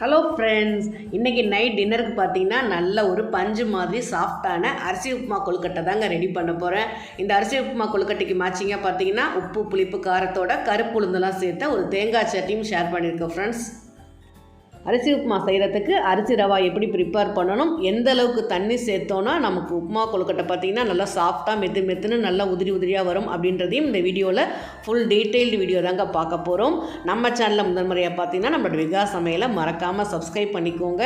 Hello friends இன்றைக்கி night டின்னருக்கு பார்த்தீங்கன்னா நல்ல ஒரு பஞ்சு மாதிரி சாஃப்டான அரிசி உப்புமா கொழுக்கட்டை தாங்க ரெடி பண்ண போகிறேன் இந்த அரிசி உப்புமா கொழுக்கட்டைக்கு மேட்சிங்காக பார்த்தீங்கன்னா உப்பு புளிப்பு காரத்தோட கருப்பு உளுந்தெல்லாம் சேர்த்த ஒரு தேங்காய் சட்னியும் ஷேர் பண்ணியிருக்கேன் ஃப்ரெண்ட்ஸ் அரிசி உப்புமா செய்கிறதுக்கு அரிசி ரவா எப்படி ப்ரிப்பேர் பண்ணணும் எந்த அளவுக்கு தண்ணி சேர்த்தோன்னா நமக்கு உப்புமா கொழுக்கட்டை பார்த்தீங்கன்னா நல்லா சாஃப்டாக மெத்து மெத்துன்னு நல்லா உதிரி உதிரியாக வரும் அப்படின்றதையும் இந்த வீடியோவில் ஃபுல் டீட்டெயில்டு வீடியோ தாங்க பார்க்க போகிறோம் நம்ம சேனலில் முதல் முறையாக பார்த்தீங்கன்னா நம்மளோட விகா சமையலை மறக்காமல் சப்ஸ்கிரைப் பண்ணிக்கோங்க.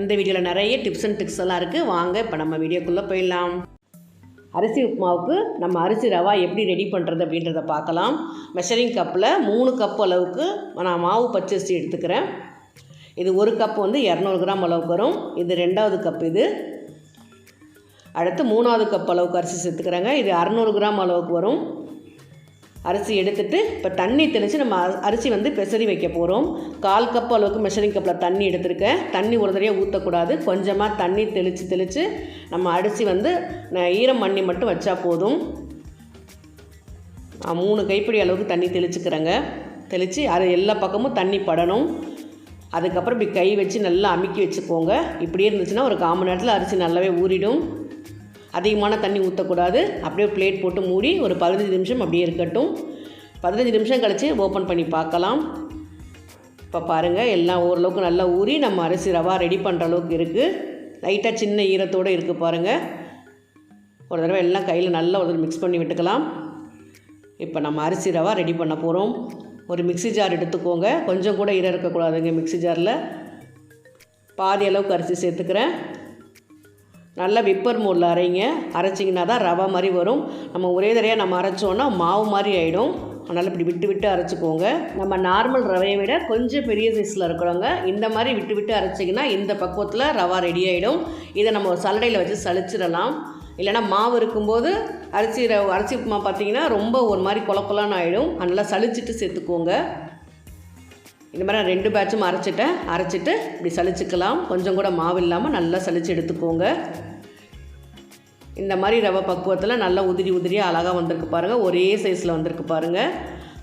இந்த வீடியோவில் நிறைய டிப்ஸ் அண்ட் டிப்ஸ் எல்லாம் இருக்குது வாங்க இப்போ நம்ம வீடியோக்குள்ளே போயிடலாம். அரிசி உப்புமாவுக்கு நம்ம அரிசி ரவா எப்படி ரெடி பண்ணுறது அப்படின்றத பார்க்கலாம். மெஷரிங் கப்பில் மூணு கப் அளவுக்கு நான் மாவு பச்சரிசி எடுத்துக்கிறேன். இது ஒரு கப் வந்து இரநூறு கிராம் அளவுக்கு வரும். இது ரெண்டாவது கப் இது. அடுத்து மூணாவது கப் அளவுக்கு அரிசி சேர்த்துக்கிறாங்க. இது அறநூறு கிராம் அளவுக்கு வரும். அரிசி எடுத்துட்டு இப்போ தண்ணி தெளித்து நம்ம அரிசி வந்து பெசரி வைக்க போகிறோம் கால் கப் அளவுக்கு மெஷரிங் கப்பில் தண்ணி எடுத்திருக்கேன். தண்ணி ஒரு தடவையாக ஊற்றக்கூடாது கொஞ்சமாக தண்ணி தெளித்து தெளித்து நம்ம அரிசி வந்து ஈரம் மண்ணி மட்டும் வச்சா போதும். மூணு கைப்பிடி அளவுக்கு தண்ணி தெளிச்சுக்கிறேங்க. தெளித்து அது எல்லா பக்கமும் தண்ணி படணும். அதுக்கப்புறம் இப்படி கை வச்சு நல்லா அமுக்கி வச்சுக்கோங்க. இப்படியே இருந்துச்சுன்னா ஒரு கால் மணி நேரத்தில் அரிசி நல்லாவே ஊறிடும். அதிகமான தண்ணி ஊற்றக்கூடாது அப்படியே பிளேட் போட்டு மூடி ஒரு பதினஞ்சு நிமிஷம் அப்படியே இருக்கட்டும். பதினஞ்சு நிமிஷம் கழித்து ஓப்பன் பண்ணி பார்க்கலாம். இப்போ பாருங்கள் எல்லாம் ஓரளவுக்கு நல்லா ஊறி நம்ம அரிசி ரவா ரெடி பண்ணுற அளவுக்கு இருக்குது லைட்டாக சின்ன ஈரத்தோடு இருக்குது பாருங்கள் ஒரு தடவை எல்லாம் கையில் நல்லா ஒரு மிக்ஸ் பண்ணி விட்டுக்கலாம். இப்போ நம்ம அரிசி ரவா ரெடி பண்ண போகிறோம் ஒரு மிக்ஸி ஜார் எடுத்துக்கோங்க. கொஞ்சம் கூட ஈரம் இருக்கக்கூடாதுங்க மிக்ஸி ஜாரில். பாதி அளவுக்கு அரிசி சேர்த்துக்கிறேன். நல்லா விப்பர் மூலில் அரைங்க. அரைச்சிங்கன்னா தான் ரவா மாதிரி வரும். நம்ம ஒரே தடையாக நம்ம அரைச்சோன்னா மாவு மாதிரி ஆகிடும் அதனால் இப்படி விட்டு விட்டு அரைச்சிக்கோங்க. நம்ம நார்மல் ரவையை விட கொஞ்சம் பெரிய சைஸில் இருக்கிறவங்க இந்த மாதிரி விட்டு விட்டு அரைச்சிங்கன்னா இந்த பக்குவத்தில் ரவா ரெடி ஆகிடும் இதை நம்ம சலடையில் சல்லடையில் வச்சு சலிச்சிடலாம் இல்லைன்னா மாவு இருக்கும்போது அரிசி ரவ அரிசி உப்புமா பார்த்தீங்கன்னா ரொம்ப ஒரு மாதிரி குழப்பலான்னு ஆகிடும் அதனால் சலிச்சிட்டு சேர்த்துக்கோங்க. இந்த மாதிரி நான் ரெண்டு பேட்சும் அரைச்சிட்டேன். அரைச்சிட்டு இப்படி சலிச்சுக்கலாம் கொஞ்சம் கூட மாவு இல்லாமல் நல்லா சளிச்சு எடுத்துக்கோங்க. இந்த மாதிரி ரவை பக்குவத்தில் நல்லா உதிரி உதிரியாக அழகாக வந்திருக்கு பாருங்கள் ஒரே சைஸில் வந்திருக்கு பாருங்கள்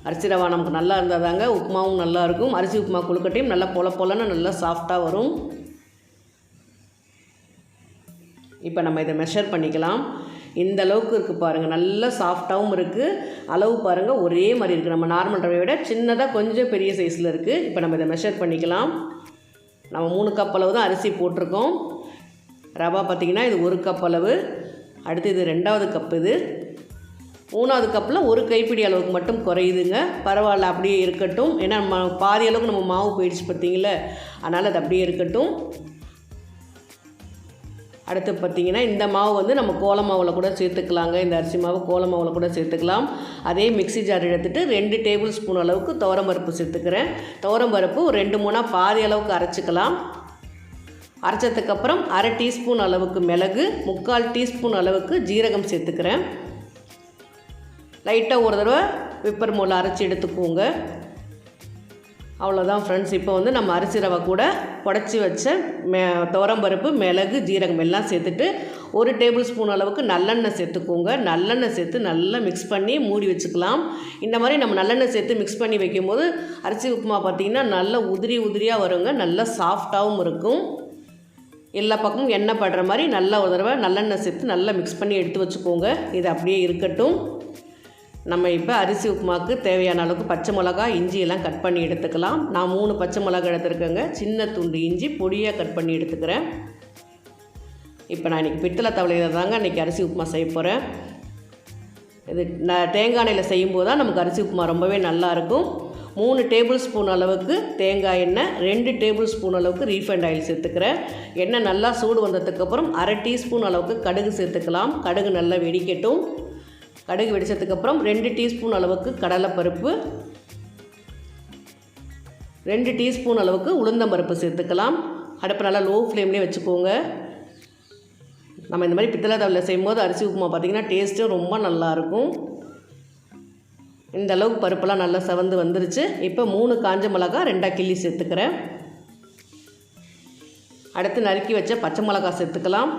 அரிசி ரவா நமக்கு நல்லா இருந்தால் தாங்க உப்புமாவும் நல்லாயிருக்கும் அரிசி உப்புமா கொழுக்கட்டையும் நல்லா பொல பொலன்னு நல்லா சாஃப்டாக வரும். இப்போ நம்ம இதை மெஷர் பண்ணிக்கலாம். இந்த அளவுக்கு இருக்குது பாருங்கள் நல்லா சாஃப்டாகவும் இருக்குது அளவு பாருங்கள் ஒரே மாதிரி இருக்குது நம்ம நார்மல் ரவையை விட சின்னதாக கொஞ்சம் பெரிய சைஸில் இருக்குது இப்போ நம்ம இதை மெஷர் பண்ணிக்கலாம். நம்ம மூணு கப் அளவு தான் அரிசி போட்டிருக்கோம். ரவா பார்த்திங்கன்னா இது ஒரு கப் அளவு. அடுத்து இது ரெண்டாவது கப் இது. மூணாவது கப்பில் ஒரு கைப்பிடி அளவுக்கு மட்டும் குறையுதுங்க. பரவாயில்ல அப்படியே இருக்கட்டும். ஏன்னா நம்ம பாதி அளவுக்கு நம்ம மாவு போயிடுச்சு பார்த்தீங்களா அதனால் அது அப்படியே இருக்கட்டும். அடுத்து பார்த்தீங்கன்னா இந்த மாவு வந்து நம்ம கோல மாவில் கூட சேர்த்துக்கலாங்க. இந்த அரிசி மாவு கோல மாவில் கூட சேர்த்துக்கலாம். அதே மிக்ஸி ஜார் எடுத்துகிட்டு ரெண்டு டேபிள் ஸ்பூன் அளவுக்கு துவரம்பருப்பு சேர்த்துக்கிறேன். துவரம்பருப்பு ஒரு ரெண்டு மூணாக பாதி அளவுக்கு அரைச்சிக்கலாம். அரைச்சதுக்கப்புறம் அரை டீஸ்பூன் அளவுக்கு மிளகு முக்கால் டீஸ்பூன் அளவுக்கு ஜீரகம் சேர்த்துக்கிறேன். லைட்டாக ஒரு தடவை விப்பர் மூலம் அரைச்சி எடுத்துக்கோங்க. அவ்வளோதான் ஃப்ரெண்ட்ஸ் இப்போ வந்து நம்ம அரிசி ரவை கூட புடச்சி வச்ச மே துவரம்பருப்பு மிளகு ஜீரகம் எல்லாம் சேர்த்துட்டு ஒரு டேபிள் ஸ்பூன் அளவுக்கு நல்லெண்ணெய் சேர்த்துக்கோங்க. நல்லெண்ணெய் சேர்த்து நல்லா மிக்ஸ் பண்ணி மூடி வச்சுக்கலாம். இந்த மாதிரி நம்ம நல்லெண்ணெய் சேர்த்து மிக்ஸ் பண்ணி வைக்கும்போது அரிசி உப்புமா பார்த்திங்கன்னா நல்லா உதிரி உதிரியாக வருங்க. நல்லா சாஃப்டாகவும் இருக்கும். எல்லா பக்கமும் எண்ணெய் படுற மாதிரி நல்லா ஒரு தடவை நல்லெண்ணெய் சேர்த்து நல்லா மிக்ஸ் பண்ணி எடுத்து வச்சுக்கோங்க. இது அப்படியே இருக்கட்டும். நம்ம இப்போ அரிசி உப்புமாவுக்கு தேவையான அளவுக்கு பச்சை மிளகா இஞ்சியெல்லாம் கட் பண்ணி எடுத்துக்கலாம். நான் மூணு பச்சை மிளகா எடுத்துருக்கேங்க. சின்ன துண்டு இஞ்சி பொடியாக கட் பண்ணி எடுத்துக்கிறேன். இப்போ நான் இன்றைக்கி பித்தளை தவளையில் தாங்க இன்றைக்கி அரிசி உப்புமா செய்ய போகிறேன் இது நான் தேங்காய் எண்ணெயில் செய்யும்போது தான் நமக்கு அரிசி உப்புமா ரொம்பவே நல்லாயிருக்கும் மூணு டேபிள் ஸ்பூன் அளவுக்கு தேங்காய் எண்ணெய் ரெண்டு டேபிள் ஸ்பூன் அளவுக்கு ரீஃபைண்ட் ஆயில் சேர்த்துக்கிறேன். எண்ணெய் நல்லா சூடு வந்ததுக்கப்புறம் அரை டீஸ்பூன் அளவுக்கு கடுகு சேர்த்துக்கலாம். கடுகு நல்லா வெடிக்கட்டும். கடுகு வெடிச்சதுக்கப்புறம் ரெண்டு டீஸ்பூன் அளவுக்கு கடலைப்பருப்பு. ரெண்டு டீஸ்பூன் அளவுக்கு உளுந்தம்பருப்பு சேர்த்துக்கலாம். அடுப்பு நல்லா லோ ஃப்ளேம்லேயே வச்சுக்கோங்க. நம்ம இந்த மாதிரி பித்தளை தவளையில் செய்யும்போது அரிசி உப்புமா பார்த்திங்கன்னா டேஸ்ட்டும் ரொம்ப நல்லாயிருக்கும் இந்த அளவுக்கு பருப்பெல்லாம் நல்லா செவந்து வந்துருச்சு. இப்போ மூணு காஞ்ச மிளகா ரெண்டாக கிள்ளி சேர்த்துக்கிறேன். அடுத்து நறுக்கி வச்ச பச்சை மிளகா சேர்த்துக்கலாம்.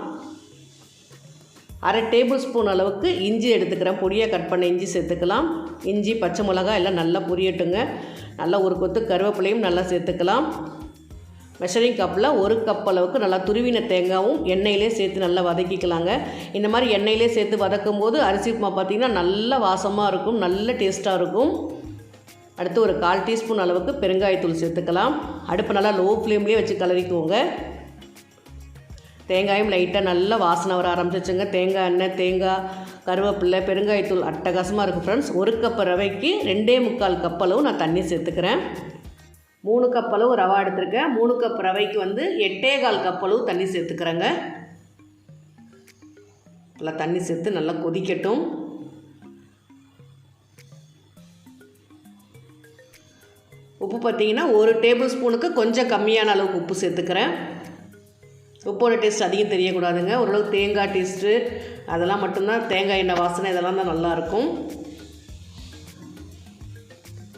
அரை டேபிள் ஸ்பூன் அளவுக்கு இஞ்சி எடுத்துக்கிறேன். பொடியாக கட் பண்ண இஞ்சி சேர்த்துக்கலாம். இஞ்சி பச்சை மிளகா எல்லாம் நல்லா பொரியட்டுங்க. நல்லா ஒரு கொத்து கருவேப்பிலையும் நல்லா சேர்த்துக்கலாம். மெஷரிங் கப்பில் ஒரு கப் அளவுக்கு நல்லா துருவின தேங்காவும் எண்ணெயிலே சேர்த்து நல்லா வதக்கிக்கலாங்க. இந்த மாதிரி எண்ணெயிலே சேர்த்து வதக்கும் போது அரிசி உப்புமா பார்த்திங்கன்னா நல்ல வாசமாக இருக்கும் நல்ல டேஸ்ட்டாக இருக்கும். அடுத்து ஒரு கால் டீஸ்பூன் அளவுக்கு பெருங்காயத்தூள் சேர்த்துக்கலாம். அடுப்பு நல்லா லோ ஃப்ளேம்லேயே வச்சு கலரிக்குவோங்க தேங்காயும் லைட்டாக நல்லா வாசனை வர ஆரம்பிச்சிச்சுங்க. தேங்காய் எண்ணெய் தேங்காய் கருவேப்பில்லை பெருங்காயத்தூள் அட்டகாசமாக இருக்குது ஃப்ரெண்ட்ஸ் ஒரு கப் ரவைக்கு ரெண்டே முக்கால் கப் அளவு நான் தண்ணி சேர்த்துக்கிறேன். மூணு கப் அளவு ரவா எடுத்திருக்கேன். மூணு கப் ரவைக்கு வந்து எட்டே கால் கப் அளவு தண்ணி சேர்த்துக்கிறேங்க. நல்லா தண்ணி சேர்த்து நல்லா கொதிக்கட்டும். உப்பு பார்த்தீங்கன்னா ஒரு டேபிள் ஸ்பூனுக்கு கொஞ்சம் கம்மியான அளவுக்கு உப்பு சேர்த்துக்கிறேன். உப்போட டேஸ்ட் அதிகம் தெரியக்கூடாதுங்க. ஓரளவுக்கு தேங்காய் டேஸ்ட்டு அதெல்லாம் மட்டும்தான் தேங்காய் எண்ணெய் வாசனை இதெல்லாம் தான் நல்லாயிருக்கும்.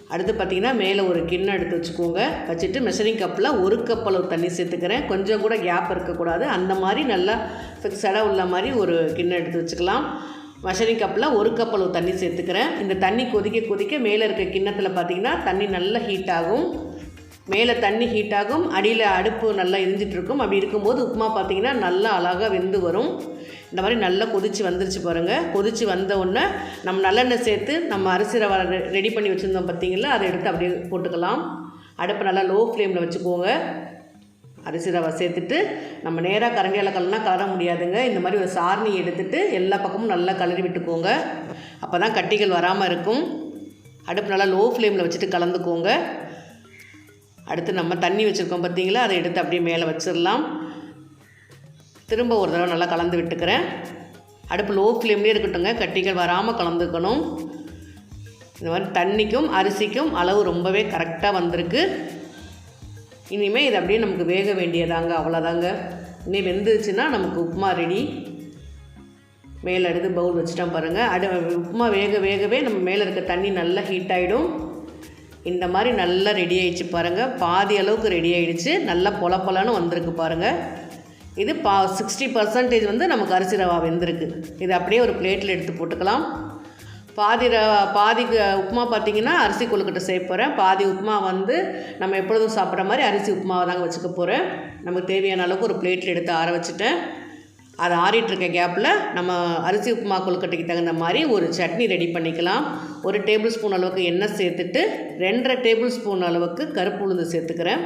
அடுத்து பார்த்திங்கன்னா மேலே ஒரு கிண்ணம் எடுத்து வச்சுக்கோங்க. வச்சுட்டு மெஷரிங் கப்பில் ஒரு கப் அளவு தண்ணி சேர்த்துக்கிறேன். கொஞ்சம் கூட கேப் இருக்கக்கூடாது. அந்த மாதிரி நல்லா ஃபிக்ஸடாக உள்ள மாதிரி ஒரு கிண்ணம் எடுத்து வச்சுக்கலாம். மெஷரிங் கப்பில் ஒரு கப் அளவு தண்ணி சேர்த்துக்கிறேன். இந்த தண்ணி கொதிக்க கொதிக்க மேலே இருக்க கிண்ணத்தில் பார்த்திங்கன்னா தண்ணி நல்லா ஹீட் ஆகும். மேலே தண்ணி ஹீட் ஆகும் அடியில் அடுப்பு நல்லா எரிஞ்சிட்ருக்கும் அப்படி இருக்கும்போது உப்புமா பார்த்திங்கன்னா நல்லா அழகாக வெந்து வரும். இந்த மாதிரி நல்லா கொதித்து வந்துருச்சு பாருங்கள் கொதித்து வந்த உடனே நம்ம நல்லெண்ணெய் சேர்த்து நம்ம அரிசி ரவை ரெடி பண்ணி வச்சுருந்தோம் பார்த்திங்களா அதை எடுத்து அப்படியே போட்டுக்கலாம். அடுப்பை நல்லா லோ ஃப்ளேமில் வச்சுக்கோங்க. அரிசி ரவை சேர்த்துட்டு நம்ம நேராக கரண்டியால் கலனா கலர முடியாதுங்க. இந்த மாதிரி ஒரு சாரணி எடுத்துட்டு எல்லா பக்கமும் நல்லா கலரி விட்டுக்கோங்க. அப்போ தான் கட்டிகள் வராமல் இருக்கும். அடுப்பு நல்லா லோ ஃப்ளேமில் வச்சுட்டு கலந்துக்கோங்க. அடுத்து நம்ம தண்ணி வச்சுருக்கோம் பார்த்தீங்களா? அதை எடுத்து அப்படியே மேலே வச்சிடலாம். திரும்ப ஒரு தடவை நல்லா கலந்து விட்டுக்கிறேன். அடுப்பு லோ ஃப்ளேம்லேயே இருக்கட்டுங்க கட்டிகள் வராமல் கலந்துக்கணும். இந்த மாதிரி தண்ணிக்கும் அரிசிக்கும் அளவு ரொம்பவே கரெக்டாக வந்திருக்கு. இனிமேல் இது அப்படியே நமக்கு வேக வேண்டியதாங்க. அவ்வளோதாங்க இனி வெந்துச்சுன்னா நமக்கு உப்புமா ரெடி மேலே எடுத்து பவுல் வச்சுட்டோம் பாருங்கள் அடு உப்புமா வேக வேகவே நம்ம மேலே இருக்க தண்ணி நல்லா ஹீட் ஆகிடும் இந்த மாதிரி நல்லா ரெடி ஆகிடுச்சு பாருங்கள் பாதி அளவுக்கு ரெடி ஆகிடுச்சு நல்லா பொல பொலன்னு வந்திருக்கு பாருங்கள் இது பா சிக்ஸ்டி பர்சன்டேஜ் வந்து நமக்கு அரிசி ரவா வெந்திருக்கு. இது அப்படியே ஒரு பிளேட்டில் எடுத்து போட்டுக்கலாம். பாதி ரவா பாதி உப்புமா பார்த்திங்கன்னா அரிசி கொழுக்கட்டை செய்ய போகிறேன் பாதி உப்புமா வந்து நம்ம எப்பொழுதும் சாப்பிட்ற மாதிரி அரிசி உப்புமாவை தாங்க வச்சுக்க போகிறேன் நமக்கு தேவையான அளவுக்கு ஒரு பிளேட்டில் எடுத்து ஆற வச்சுட்டேன். அது ஆறிட்டுருக்க கேப்பில் நம்ம அரிசி உப்புமா கொழுக்கட்டைக்கு தகுந்த மாதிரி ஒரு சட்னி ரெடி பண்ணிக்கலாம். ஒரு டேபிள் ஸ்பூன் அளவுக்கு எண்ணெய் சேர்த்துட்டு ரெண்டரை டேபிள் ஸ்பூன் அளவுக்கு கருப்பு உளுந்து சேர்த்துக்கிறேன்.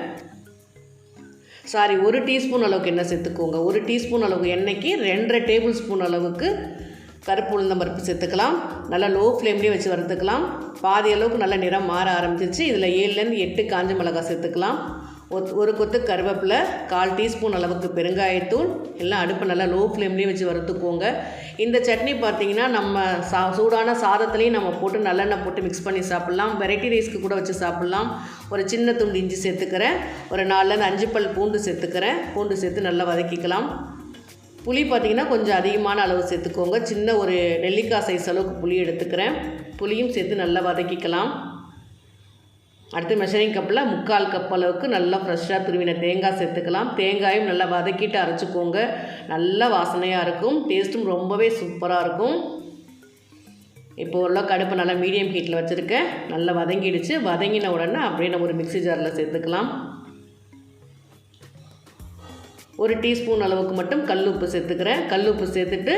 சாரி ஒரு டீஸ்பூன் அளவுக்கு எண்ணெய் சேர்த்துக்கோங்க. ஒரு டீஸ்பூன் அளவுக்கு எண்ணெய்க்கு ரெண்டரை டேபிள் ஸ்பூன் அளவுக்கு கருப்பு உளுந்தம் பருப்பு சேர்த்துக்கலாம். நல்லா லோ ஃப்ளேம்லேயே வச்சு வறுத்துக்கலாம். பாதி அளவுக்கு நல்லா நிறம் மாற ஆரம்பிச்சிச்சு இதில் ஏழுலேருந்து எட்டு காஞ்ச மிளகாய் சேர்த்துக்கலாம். ஒரு கொத்து கருவேப்பிலை கால் டீஸ்பூன் அளவுக்கு பெருங்காயத்தூள் எல்லாம் அடுப்பு நல்லா லோ ஃப்ளேம்லேயே வச்சு வறுத்துக்கோங்க. இந்த சட்னி பார்த்திங்கன்னா நம்ம சா சூடான சாதத்துலேயும் நம்ம போட்டு நல்லெண்ணெய் போட்டு மிக்ஸ் பண்ணி சாப்பிட்லாம். வெரைட்டி ரைஸ்க்கு கூட வச்சு சாப்பிட்லாம். ஒரு சின்ன துண்டு இஞ்சி சேர்த்துக்கிறேன். ஒரு நாலுலேருந்து அஞ்சு பல் பூண்டு சேர்த்துக்கிறேன். பூண்டு சேர்த்து நல்லா வதக்கிக்கலாம். புளி பார்த்திங்கன்னா கொஞ்சம் அதிகமான அளவு சேர்த்துக்கோங்க. சின்ன ஒரு நெல்லிக்காய் சைஸ் அளவுக்கு புளி எடுத்துக்கிறேன். புளியும் சேர்த்து நல்லா வதக்கிக்கலாம். அடுத்து மெஷரிங் கப்பில் முக்கால் கப் அளவுக்கு நல்லா ஃப்ரெஷ்ஷாக துருவின தேங்காய் சேர்த்துக்கலாம். தேங்காயும் நல்லா வதக்கிட்டு அரைச்சிக்கோங்க. நல்லா வாசனையாக இருக்கும். டேஸ்ட்டும் ரொம்பவே சூப்பராக இருக்கும். இப்போ உள்ள கடுப்பு நல்லா மீடியம் ஹீட்டில் வச்சுருக்கேன். நல்லா வதங்கிடுச்சு. வதங்கின உடனே அப்படியே நம்ம ஒரு மிக்சி ஜாரில் சேர்த்துக்கலாம். ஒரு டீஸ்பூன் அளவுக்கு மட்டும் கல் உப்பு சேர்த்துக்கிறேன். கல் உப்பு சேர்த்துட்டு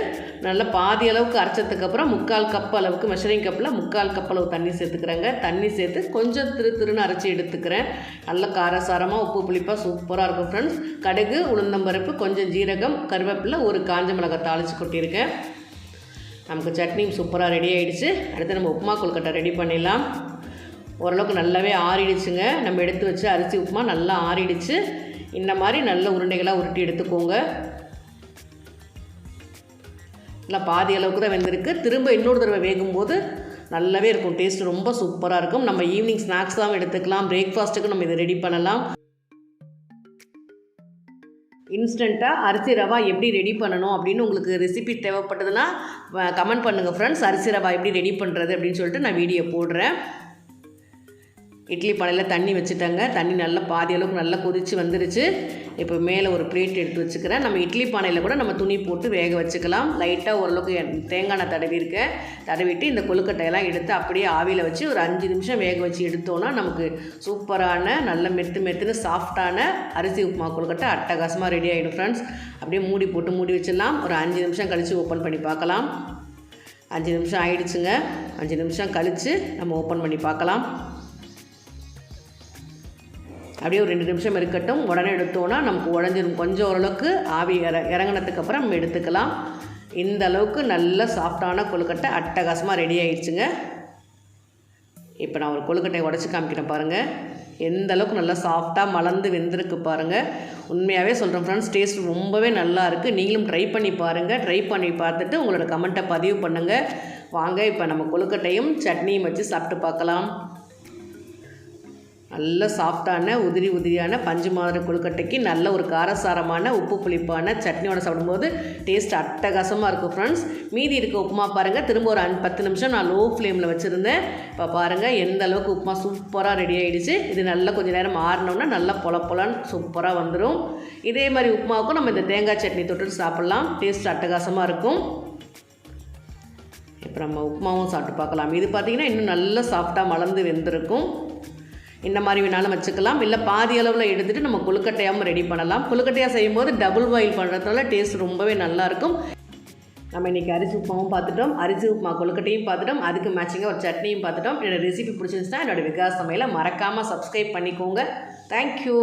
நல்லா பாதி அளவுக்கு அரைச்சதுக்கப்புறம் முக்கால் கப் அளவுக்கு மெஷரிங் கப்பில் முக்கால் கப் அளவு தண்ணி சேர்த்துக்கிறேங்க. தண்ணி சேர்த்து கொஞ்சம் திரு திருன்னு அரைச்சி எடுத்துக்கிறேன். நல்ல காரசாரமாக உப்பு புளிப்பாக சூப்பராக இருக்கும் ஃப்ரெண்ட்ஸ் கடுகு உளுந்தம்பருப்பு கொஞ்சம் ஜீரகம் கருவேப்பிலை ஒரு காஞ்ச மிளகாய் தாளித்து கொட்டியிருக்கேன். நமக்கு சட்னியும் சூப்பராக ரெடி ஆகிடுச்சு அடுத்து நம்ம உப்புமா கொல்கட்டை ரெடி பண்ணிடலாம். ஓரளவுக்கு நல்லாவே ஆறிடுச்சுங்க. நம்ம எடுத்து வச்சு அரிசி உப்புமா நல்லா ஆறிடுச்சு. இந்த மாதிரி நல்ல உருண்டைகளாக உருட்டி எடுத்துக்கோங்க. நல்லா பாதி அளவுக்கு தான் வெந்திருக்கு. திரும்ப இன்னொரு தடவை வேகும்போது நல்லாவே இருக்கும். டேஸ்ட் ரொம்ப சூப்பராக இருக்கும். நம்ம ஈவினிங் ஸ்நாக்ஸாகவும் எடுத்துக்கலாம். பிரேக்ஃபாஸ்ட்டுக்கு நம்ம இதை ரெடி பண்ணலாம். இன்ஸ்டண்ட்டாக அரிசி ரவா எப்படி ரெடி பண்ணணும் அப்படின்னு உங்களுக்கு ரெசிபி தேவைப்பட்டதுன்னா கமெண்ட் பண்ணுங்கள் ஃப்ரெண்ட்ஸ் அரிசி ரவா எப்படி ரெடி பண்ணுறது அப்படின்னு சொல்லிட்டு நான் வீடியோ போடுறேன். இட்லி பானையில் தண்ணி வச்சுட்டேங்க. தண்ணி நல்லா பாதி அளவுக்கு நல்லா கொதித்து வந்துருச்சு. இப்போ மேலே ஒரு பிளேட் எடுத்து வச்சுக்கிறேன். நம்ம இட்லி பானையில் கூட நம்ம துணி போட்டு வேக வச்சுக்கலாம். லைட்டாக ஓரளவுக்கு தேங்காய் எண்ணெய் தடவி இருக்கேன். தடவிட்டு இந்த கொழுக்கட்டையெல்லாம் எடுத்து அப்படியே ஆவியில் வச்சு ஒரு அஞ்சு நிமிஷம் வேக வச்சு எடுத்தோன்னா நமக்கு சூப்பரான நல்ல மெத்து மெத்துன்னு சாஃப்டான அரிசி உப்புமா கொழுக்கட்டை அட்டகாசமாக ரெடி ஆகிடும் ஃப்ரெண்ட்ஸ் அப்படியே மூடி போட்டு மூடி வச்சிடலாம். ஒரு அஞ்சு நிமிஷம் கழித்து ஓப்பன் பண்ணி பார்க்கலாம். அஞ்சு நிமிஷம் ஆயிடுச்சுங்க. அஞ்சு நிமிஷம் கழித்து நம்ம ஓப்பன் பண்ணி பார்க்கலாம். அப்படியே ஒரு ரெண்டு நிமிஷம் இருக்கட்டும். உடனே எடுத்தோன்னா நமக்கு உடஞ்சிரும். கொஞ்சம் ஓரளவுக்கு ஆவி இற இறங்கினதுக்கப்புறம் நம்ம எடுத்துக்கலாம். இந்த அளவுக்கு நல்ல சாஃப்டான கொழுக்கட்டை அட்டகாசமாக ரெடி ஆயிடுச்சுங்க. இப்போ நான் ஒரு கொழுக்கட்டையை உடச்சி காமிக்கிறேன் பாருங்கள் எந்த அளவுக்கு நல்லா சாஃப்டாக மலர்ந்து வெந்திருக்கு பாருங்கள் உண்மையாகவே சொல்கிறேன் ஃப்ரெண்ட்ஸ் டேஸ்ட் ரொம்பவே நல்லா இருக்குது நீங்களும் ட்ரை பண்ணி பாருங்கள் ட்ரை பண்ணி பார்த்துட்டு உங்களோட கமெண்ட்டை பதிவு பண்ணுங்கள் வாங்க இப்போ நம்ம கொழுக்கட்டையும் சட்னியும் வச்சு சாப்பிட்டு பார்க்கலாம். நல்ல சாஃப்டான உதிரி உதிரியான பஞ்சு மாதிரி கொழுக்கட்டைக்கு நல்ல ஒரு காரசாரமான உப்பு புளிப்பான சட்னியோட சாப்பிடும்போது டேஸ்ட் அட்டகாசமாக இருக்கும் ஃப்ரெண்ட்ஸ் மீதி இருக்க உப்புமா பாருங்கள் திரும்ப ஒரு அஞ்சு பத்து நிமிஷம் நான் லோ ஃப்ளேமில் வச்சுருந்தேன். இப்போ பாருங்கள் எந்த அளவுக்கு உப்புமா சூப்பராக ரெடி ஆகிடுச்சு இது நல்லா கொஞ்சம் நேரம் ஆறினோம்னா நல்லா பொல பொலன்னு சூப்பராக வந்துடும் இதே மாதிரி உப்புமாவுக்கும் நம்ம இந்த தேங்காய் சட்னி தொட்டு சாப்பிட்லாம். டேஸ்ட் அட்டகாசமாக இருக்கும். இப்போ நம்ம உப்புமாவும் சாப்பிட்டு பார்க்கலாம். இது பார்த்திங்கன்னா இன்னும் நல்லா சாஃப்டாக மலர்ந்து வெந்திருக்கும். இந்த மாதிரி வேணாலும் வச்சுக்கலாம். இல்லை பாதி அளவில் எடுத்துகிட்டு நம்ம கொழுக்கட்டையாகவும் ரெடி பண்ணலாம். கொழுக்கட்டையாக செய்யும்போது டபுள் பாயில் பண்ணுறதுனால டேஸ்ட் ரொம்பவே நல்லாயிருக்கும் நம்ம இன்றைக்கி அரிசி உப்புமாவும் பார்த்துட்டோம். அரிசி உப்புமா கொழுக்கட்டையும் பார்த்துட்டோம். அதுக்கு மேட்சிங்காக ஒரு சட்னியும் பார்த்துட்டோம். என்னோடய ரெசிபி பிடிச்சிருந்துச்சுன்னா என்னோடய விகாஸ் சமையலை மறக்காமல் சப்ஸ்கிரைப் பண்ணிக்கோங்க. தேங்க்யூ